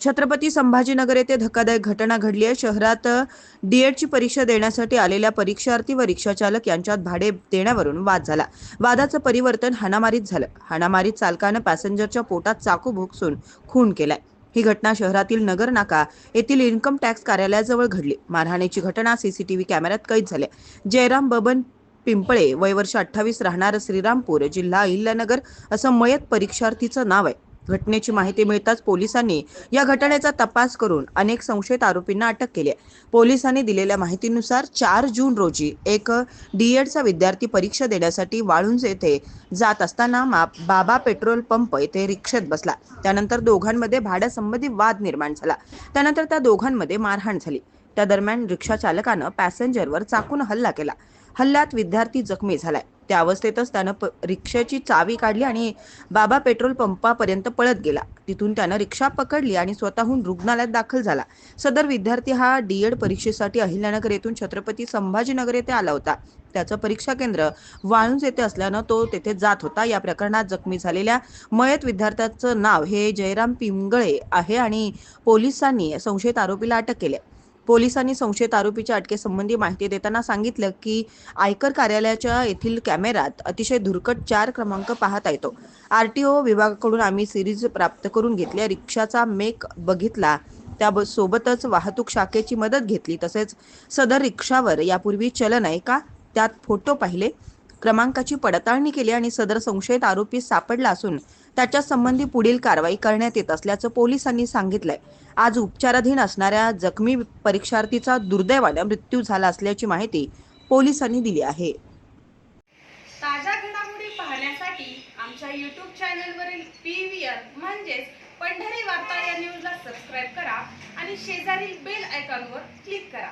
छत्रपती संभाजीनगर येथे धक्कादायक घटना घडली आहे. शहरात डीएडची परीक्षा देण्यासाठी आलेल्या परीक्षार्थी व रिक्षाचालक यांच्यात भाडे देण्यावरून वाद झाला. वादाचं परिवर्तन हाणामारीत झालं. हाणामारीत चालकानं पॅसेंजरच्या पोटात चाकू भोगसून खून केलाय. ही घटना शहरातील नगर नाका येथील इन्कम टॅक्स कार्यालयाजवळ घडली. मारहाणीची घटना सीसीटीव्ही कॅमेऱ्यात कैद झाली जयराम बबन पिंपळे वय वर्ष अठ्ठावीस राहणार श्रीरामपूर जिल्हा अहिल्यानगर असं मयत परीक्षार्थीचं नाव आहे. घटनेची माहिती मिळताच पोलिसांनी या घटनेचा तपास करून अनेक संशयित आरोपींना अटक केली आहे. पोलिसांनी दिलेल्या माहितीनुसार चार जून रोजी एक डीएडचा विद्यार्थी परीक्षा देण्यासाठी वाळुंज येथे जात असताना बाबा पेट्रोल पंप येथे रिक्षेत बसला. त्यानंतर दोघांमध्ये भाड्यासंबंधी वाद निर्माण झाला. त्यानंतर त्या दोघांमध्ये मारहाण झाली. त्या दरम्यान रिक्षा चालकानं पॅसेंजरवर चाकून हल्ला केला. हल्ल्यात विद्यार्थी जखमी झालाय. त्या अवस्थेतच त्यानं प रिक्षाची चावी काढली आणि बाबा पेट्रोल पंपापर्यंत पळत गेला. तिथून त्यानं रिक्षा पकडली आणि स्वतःहून रुग्णालयात दाखल झाला. सदर विद्यार्थी हा डीएड परीक्षेसाठी अहिल्यानगर येथून छत्रपती संभाजीनगर येथे आला होता. त्याचं परीक्षा केंद्र वाळुंज येथे असल्यानं तो तेथे जात होता. या प्रकरणात जखमी झालेल्या मयत विद्यार्थ्याचं नाव हे जयराम पिंगळे आहे आणि पोलिसांनी संशयित आरोपीला अटक केली पोलिसांनी संशयित आरोपीच्या अटकेसंबंधी माहिती देताना सांगितलं की आयकर कार्यालयाच्या येथील कॅमेऱ्यात अतिशय धुरकट चार क्रमांक पाहता येतो. आरटीओ विभागाकडून आम्ही सिरीज प्राप्त करून घेतल्या. रिक्षाचा मेक बघितला. त्या ब- सोबतच वाहतूक शाखेची मदत घेतली. तसेच सदर रिक्षावर यापूर्वी चलन आहे का? त्यात फोटो पाहिले. क्रमांकाची पडताळणी केली आणि सदर संशयित आरोपी सापडला असून त्याच्या संबंधी पुढील कारवाई करण्यात येत असल्याचं पोलिसांनी सांगितलंय. आज उपचाराधीन असणाऱ्या जखमी परीक्षार्थीचा दुर्दैवाने मृत्यू झाला असल्याची माहिती पोलिसांनी दिली आहे. ताज्या घडामोडी पाहण्यासाठी आमच्या यूट्यूब चॅनलवरील पी व्ही आर म्हणजेच पंढरी वार्ता या न्यूजला सबस्क्राईब करा आणि शेजारील बेल आयकॉनवर क्लिक करा.